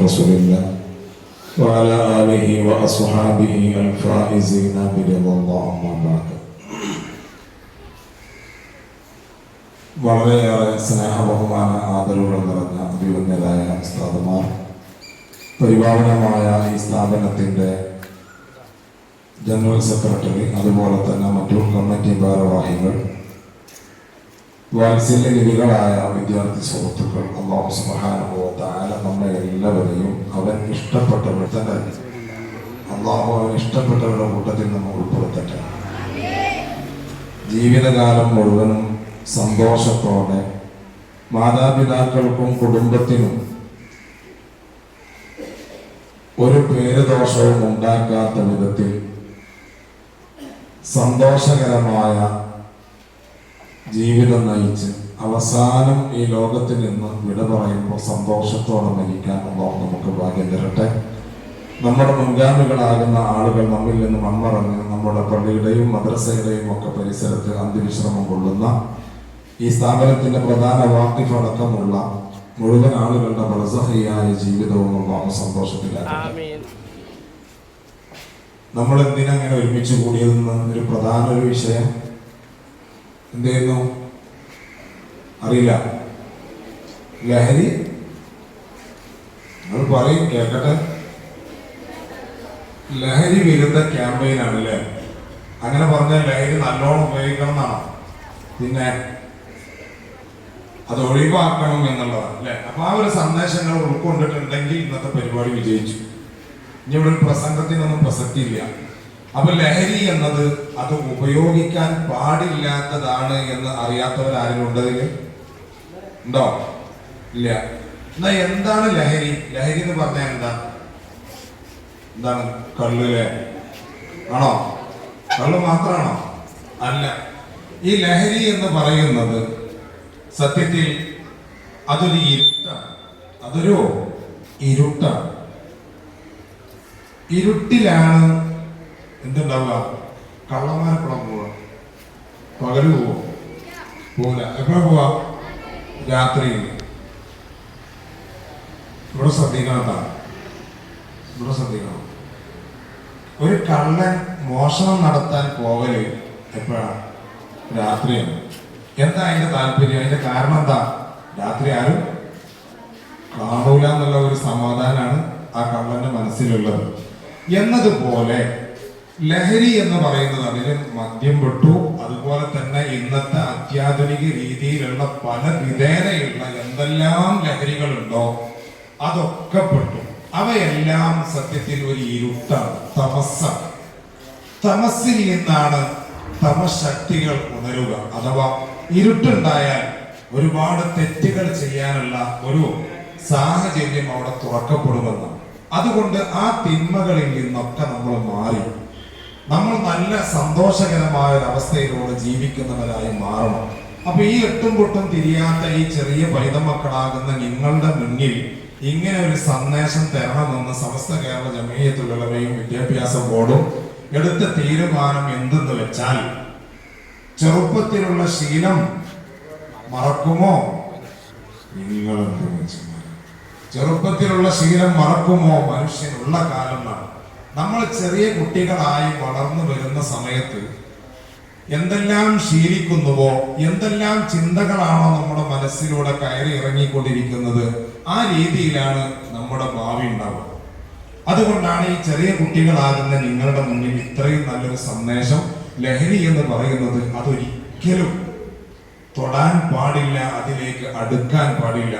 رسول الله وعلى آله وأصحابه الفائزين برضا الله أما بعد വളരെയേറെ സ്നേഹബഹുമാന ആദരവുകൾ നിറഞ്ഞ അഭിവന്യരായ ഉസ്താദുമാർ പരിപാവനമായ ഈ സ്ഥാപനത്തിൻ്റെ ജനറൽ സെക്രട്ടറി അതുപോലെ തന്നെ മറ്റു കമ്മിറ്റി ഭാരവാഹികൾ വാത്സല്യനിധികളായ വിദ്യാർത്ഥി സുഹൃത്തുക്കൾ അള്ളാഹു സുബാനുഭവത്തായ നമ്മെ എല്ലാവരെയും അവൻ ഇഷ്ടപ്പെട്ടവർ തന്നെ. അള്ളാഹു അവൻ ഇഷ്ടപ്പെട്ടവരുടെ കൂട്ടത്തിൽ നമ്മൾ ഉൾപ്പെടുത്തട്ടെ. ജീവിതകാലം മുഴുവനും സന്തോഷത്തോടെ മാതാപിതാക്കൾക്കും കുടുംബത്തിനും ഒരു പേരുദോഷവും ഉണ്ടാക്കാത്ത വിധത്തിൽ സന്തോഷകരമായ ജീവിതം നയിച്ച് അവസാനം ഈ ലോകത്തിൽ നിന്ന് വിട പറയുമ്പോൾ സന്തോഷത്തോടെ മരിക്കാൻ അള്ളാഹു നമുക്ക് ഭാഗ്യം തരട്ടെ. നമ്മുടെ മുൻഗാമികളാകുന്ന ആളുകൾ നമ്മിൽ നിന്ന് മൺമറഞ്ഞ് നമ്മുടെ പള്ളിയുടെയും മദ്രസയുടെയും ഒക്കെ പരിസരത്ത് അന്തിവിശ്രമം കൊള്ളുന്ന ഈ സ്ഥാപനത്തിന്റെ പ്രധാന വാക്തിഫടക്കമുള്ള മുഴുവൻ ആളുകളുടെ ബർസഹിയായ ജീവിതവും അള്ളാഹു സന്തോഷത്തിലാക്കട്ടെ. ആമീൻ. നമ്മൾ എന്തിനങ്ങനെ ഒരുമിച്ച് കൂടിയതെന്ന് ഒരു പ്രധാന ഒരു വിഷയം. എന്ത് ചെയ്യുന്നു? അറിയില്ല. ലഹരി? നിങ്ങൾ പറയും കേൾക്കട്ടെ. ലഹരി വിരുദ്ധ ക്യാമ്പയിനാണ് അല്ലേ? അങ്ങനെ പറഞ്ഞാൽ ലഹരി നല്ലോണം ഉപയോഗിക്കണം എന്നാണ്? പിന്നെ അത് ഒഴിവാക്കണം എന്നുള്ളതാണ് അല്ലെ? അപ്പൊ ആ ഒരു സന്ദേശങ്ങൾ ഉൾക്കൊണ്ടിട്ടുണ്ടെങ്കിൽ ഇന്നത്തെ പരിപാടി വിജയിച്ചു. ഇനി ഇവിടെ പ്രസംഗത്തിനൊന്നും പ്രസക്തിയില്ല. അപ്പൊ ലഹരി എന്നത് അത് ഉപയോഗിക്കാൻ പാടില്ലാത്തതാണ് എന്ന് അറിയാത്തവരാരും ഉണ്ടെങ്കിൽ ഉണ്ടോ? ഇല്ല. എന്നാ എന്താണ് ലഹരി? ലഹരി എന്ന് പറഞ്ഞാൽ എന്താ? എന്താണ്? കള്ളിലെ ആണോ? കള്ള് മാത്രമാണോ അല്ല. ഈ ലഹരി എന്ന് പറയുന്നത് സത്യത്തിൽ അതൊരു ഇരുട്ടാണ് അതൊരു ഇരുട്ടാണ് ഇരുട്ടിലാണ് എന്തുണ്ടാവുക? കള്ളന്മാരെപ്പോഴാ പോവുക. പകൽ പോവുക പോവില്ല. എപ്പോഴാണ് പോവാ? രാത്രിയിൽ ഇവിടെ ശ്രദ്ധിക്കണം. ഇവിടെ ശ്രദ്ധിക്കണം. ഒരു കള്ളൻ മോഷണം നടത്താൻ പോകൽ എപ്പോഴാണ്? രാത്രിയാണ്. എന്താ അതിന്റെ താല്പര്യം? അതിന്റെ കാരണം എന്താ? രാത്രി ആരും കാണൂല എന്നുള്ള ഒരു സമാധാനമാണ് ആ കള്ളന്റെ മനസ്സിലുള്ളത്. എന്നതുപോലെ ലഹരി എന്ന് പറയുന്നത് അതിന് മദ്യം പെട്ടു. അതുപോലെ തന്നെ ഇന്നത്തെ അത്യാധുനിക രീതിയിലുള്ള പല വിധേനയുള്ള എന്തെല്ലാം ലഹരികളുണ്ടോ അതൊക്കെ പെട്ടു. അവയെല്ലാം സത്യത്തിൽ ഒരു ഇരുട്ടാണ് തമസ്സാണ്. തമസ്സിൽ നിന്നാണ് തമശക്തികൾ ഉണരുക. അഥവാ ഇരുട്ടുണ്ടായാൽ ഒരുപാട് തെറ്റുകൾ ചെയ്യാനുള്ള ഒരു സാഹചര്യം അവിടെ തുറക്കപ്പെടുമെന്നാണ്. അതുകൊണ്ട് ആ തിന്മകളിൽ നിന്നൊക്കെ നമ്മൾ മാറി. നമ്മൾ നല്ല സന്തോഷകരമായ ഒരു ജീവിക്കുന്നവരായി മാറണം. അപ്പൊ ഈ എട്ടും പൊട്ടും തിരിയാത്ത ഈ ചെറിയ പൈതമക്കളാകുന്ന നിങ്ങളുടെ മുന്നിൽ ഇങ്ങനെ ഒരു സന്ദേശം തരണമെന്ന് സമസ്ത കേരള ജമീയത്തുള്ളവയും വിദ്യാഭ്യാസ ബോർഡും എടുത്ത തീരുമാനം എന്തെന്ന് വെച്ചാൽ ചെറുപ്പത്തിലുള്ള ശീലം മറക്കുമോ? നിങ്ങൾ ചെറുപ്പത്തിലുള്ള ശീലം മറക്കുമോ? മനുഷ്യനുള്ള കാലം എന്നാണ് നമ്മൾ ചെറിയ കുട്ടികളായി വളർന്നു വരുന്ന സമയത്ത് എന്തെല്ലാം ശീലിക്കുന്നുവോ എന്തെല്ലാം ചിന്തകളാണോ നമ്മുടെ മനസ്സിലൂടെ കയറി ഇറങ്ങിക്കൊണ്ടിരിക്കുന്നത് ആ രീതിയിലാണ് നമ്മുടെ ഭാവി ഉണ്ടാവുക. അതുകൊണ്ടാണ് ഈ ചെറിയ കുട്ടികളാകുന്ന നിങ്ങളുടെ മുന്നിൽ ഇത്രയും നല്ലൊരു സന്ദേശം ലഹരി എന്ന് പറയുന്നത് അതൊരിക്കലും തൊടാൻ പാടില്ല അതിലേക്ക് അടുക്കാൻ പാടില്ല.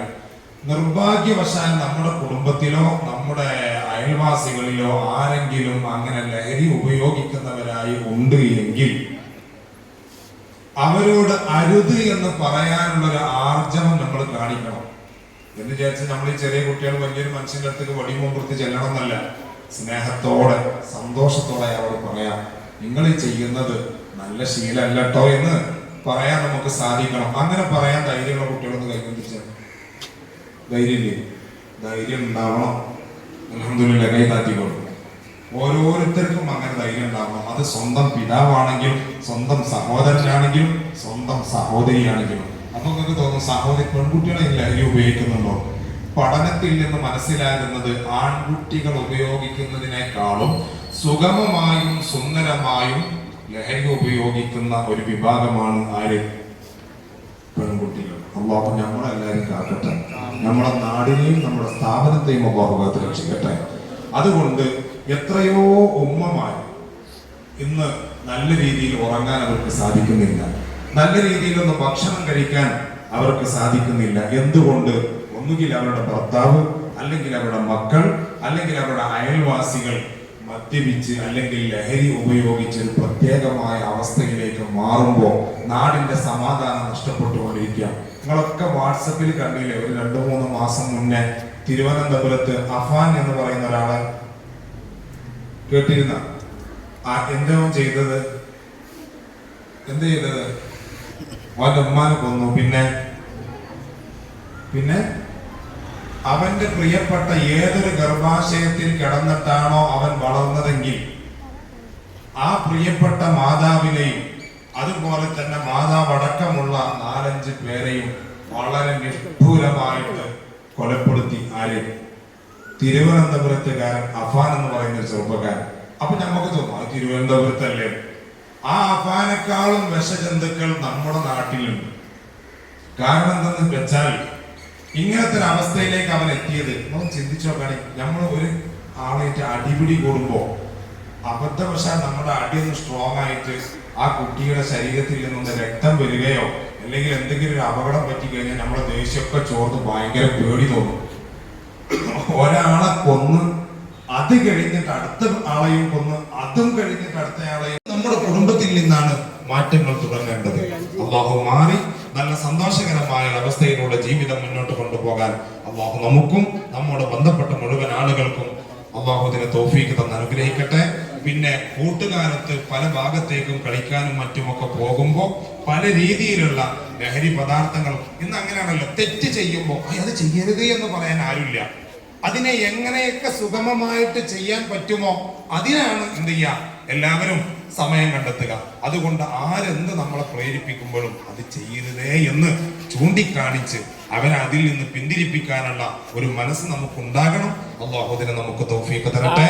നിർഭാഗ്യവശാൽ നമ്മുടെ കുടുംബത്തിലോ നമ്മുടെ അയൽവാസികളിലോ ആരെങ്കിലും അങ്ങനെ ലഹരി ഉപയോഗിക്കുന്നവരായി ഉണ്ട് എങ്കിൽ അവരോട് അരുത് എന്ന് പറയാനുള്ള ഒരു ആർജവം നമ്മൾ കാണിക്കണം. എന്ന് വിചാരിച്ച് നമ്മൾ ഈ ചെറിയ കുട്ടികൾ വലിയൊരു മനുഷ്യന്റെ അടുത്തേക്ക് വടിമുമ്പുറത്ത് ചെല്ലണം എന്നല്ല സ്നേഹത്തോടെ സന്തോഷത്തോടെ അവർ പറയാം. നിങ്ങൾ ഈ ചെയ്യുന്നത് നല്ല ശീലമല്ല കേട്ടോ എന്ന് പറയാൻ നമുക്ക് സാധിക്കണം. അങ്ങനെ പറയാൻ ധൈര്യമുള്ള കുട്ടികളൊന്ന് കൈകൊണ്ടിച്ച് ധൈര്യമില്ലേ? ധൈര്യം ഉണ്ടാവണം. അലഹമില്ല കൈ ഓരോരുത്തർക്കും അങ്ങനെ ധൈര്യം ഉണ്ടാവണം. അത് സ്വന്തം പിതാവാണെങ്കിലും സ്വന്തം സഹോദരനാണെങ്കിലും സ്വന്തം സഹോദരിയാണെങ്കിലും. നമുക്കൊക്കെ തോന്നും സഹോദരി പെൺകുട്ടികളെ ലഹരി ഉപയോഗിക്കുന്നുണ്ടോ? പഠനത്തിൽ നിന്ന് മനസ്സിലാകുന്നത് ആൺകുട്ടികൾ ഉപയോഗിക്കുന്നതിനേക്കാളും സുഗമമായും സുന്ദരമായും ലഹരി ഉപയോഗിക്കുന്ന ഒരു വിഭാഗമാണ് ആര്? പെൺകുട്ടികൾ. അള്ളാഹു നമ്മളെല്ലാവരും കാക്കട്ടെ. നമ്മുടെ നാടിനെയും നമ്മുടെ സ്ഥാപനത്തെയും ഒക്കെ അള്ളാഹു രക്ഷിക്കട്ടെ. അതുകൊണ്ട് എത്രയോ ഉമ്മമാർ ഇന്ന് നല്ല രീതിയിൽ ഉറങ്ങാൻ അവർക്ക് സാധിക്കുന്നില്ല. നല്ല രീതിയിലൊന്ന് ഭക്ഷണം കഴിക്കാൻ അവർക്ക് സാധിക്കുന്നില്ല. എന്തുകൊണ്ട്? ഒന്നുകിൽ അവരുടെ ഭർത്താവ് അല്ലെങ്കിൽ അവരുടെ മക്കൾ അല്ലെങ്കിൽ അവരുടെ അയൽവാസികൾ മദ്യപിച്ച് അല്ലെങ്കിൽ ലഹരി ഉപയോഗിച്ച് ഒരു പ്രത്യേകമായ അവസ്ഥയിലേക്ക് മാറുമ്പോൾ നാടിന്റെ സമാധാനം നഷ്ടപ്പെട്ടുകൊണ്ടിരിക്കുക നിങ്ങളൊക്കെ വാട്സപ്പിൽ കണ്ടില്ലേ ഒരു രണ്ടു മൂന്ന് മാസം മുന്നേ തിരുവനന്തപുരത്ത് അഫാൻ എന്ന് പറയുന്ന ഒരാളെ കേട്ടിരുന്ന? ആ എന്തോ ചെയ്തത്? എന്ത് ചെയ്തത്? അവന്റെ ഉമ്മാനെ കൊന്നു. പിന്നെ? പിന്നെ? അവന്റെ പ്രിയപ്പെട്ട ഏതൊരു ഗർഭാശയത്തിൽ കിടന്നിട്ടാണോ അവൻ വളർന്നതെങ്കിൽ ആ പ്രിയപ്പെട്ട മാതാവിനെയും അതുപോലെ തന്നെ മാതാവടക്കമുള്ള നാലഞ്ച് പേരെയും വളരെ നിഷ്ഠൂരമായിട്ട് കൊലപ്പെടുത്തി ആര്? തിരുവനന്തപുരത്തുകാരൻ അഫാൻ എന്ന് പറയുന്ന ചെറുപ്പക്കാരൻ. അപ്പൊ നമുക്ക് തോന്നും അത് തിരുവനന്തപുരത്തല്ലേ? ആ അഫാനേക്കാളും വിഷജന്തുക്കൾ നമ്മുടെ നാട്ടിലുണ്ട്. കാരണം എന്തെന്ന് വെച്ചാൽ ഇങ്ങനത്തെ ഒരു അവസ്ഥയിലേക്ക് അവൻ എത്തിയത്. നമ്മൾ ചിന്തിച്ചു നോക്കുകയാണെ നമ്മൾ ഒരു ആളായിട്ട് അടിപിടി കൂടുമ്പോ അബദ്ധവശാൽ നമ്മുടെ അടിയൊന്ന് സ്ട്രോങ് ആയിട്ട് ആ കുട്ടിയുടെ ശരീരത്തിൽ നിന്നൊന്ന് രക്തം വരികയോ അല്ലെങ്കിൽ എന്തെങ്കിലും ഒരു അപകടം പറ്റി കഴിഞ്ഞാൽ നമ്മുടെ ദേഷ്യമൊക്കെ ചോർന്ന് ഭയങ്കര പേടി തോന്നും. ഒരാളെ കൊന്ന് അത് കഴിഞ്ഞിട്ട് അടുത്ത ആളെയും കൊന്ന് അതും കഴിഞ്ഞിട്ട് അടുത്ത ആളെയും നമ്മുടെ കുടുംബത്തിൽ നിന്നാണ് മാറ്റങ്ങൾ തുടങ്ങേണ്ടത്. അള്ളാഹു മാറി നല്ല സന്തോഷകരമായ അവസ്ഥയിലൂടെ ജീവിതം മുന്നോട്ട് കൊണ്ടുപോകാൻ അള്ളാഹു നമുക്കും നമ്മോട് ബന്ധപ്പെട്ട മുഴുവൻ ആളുകൾക്കും അള്ളാഹു ഇതിനെ തോഫീക്ക് തന്ന് അനുഗ്രഹിക്കട്ടെ. പിന്നെ കൂട്ടുകാലത്ത് പല ഭാഗത്തേക്കും കളിക്കാനും മറ്റുമൊക്കെ പോകുമ്പോൾ പല രീതിയിലുള്ള ലഹരി പദാർത്ഥങ്ങൾ ഇന്ന് അങ്ങനെയാണല്ലോ തെറ്റ് ചെയ്യുമ്പോൾ അത് ചെയ്യരുത് എന്ന് പറയാൻ ആരുമില്ല. അതിനെ എങ്ങനെയൊക്കെ സുഗമമായിട്ട് ചെയ്യാൻ പറ്റുമോ അതിനാണ് എന്ത് ചെയ്യുക? എല്ലാവരും സമയം കണ്ടെത്തുക. അതുകൊണ്ട് ആരെന്ത് നമ്മളെ പ്രേരിപ്പിക്കുമ്പോഴും അത് ചെയ്യരുതേ എന്ന് ചൂണ്ടിക്കാണിച്ച് അവരെ അതിൽ നിന്ന് പിന്തിരിപ്പിക്കാനുള്ള ഒരു മനസ്സ് നമുക്ക് ഉണ്ടാകണം അള്ളാഹുദിനെ നമുക്ക് തൗഫീഖ് തരട്ടെ.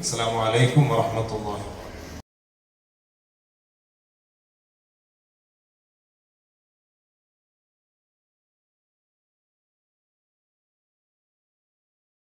അസ്സലാമു അലൈക്കും വറഹ്മത്തുള്ളാഹി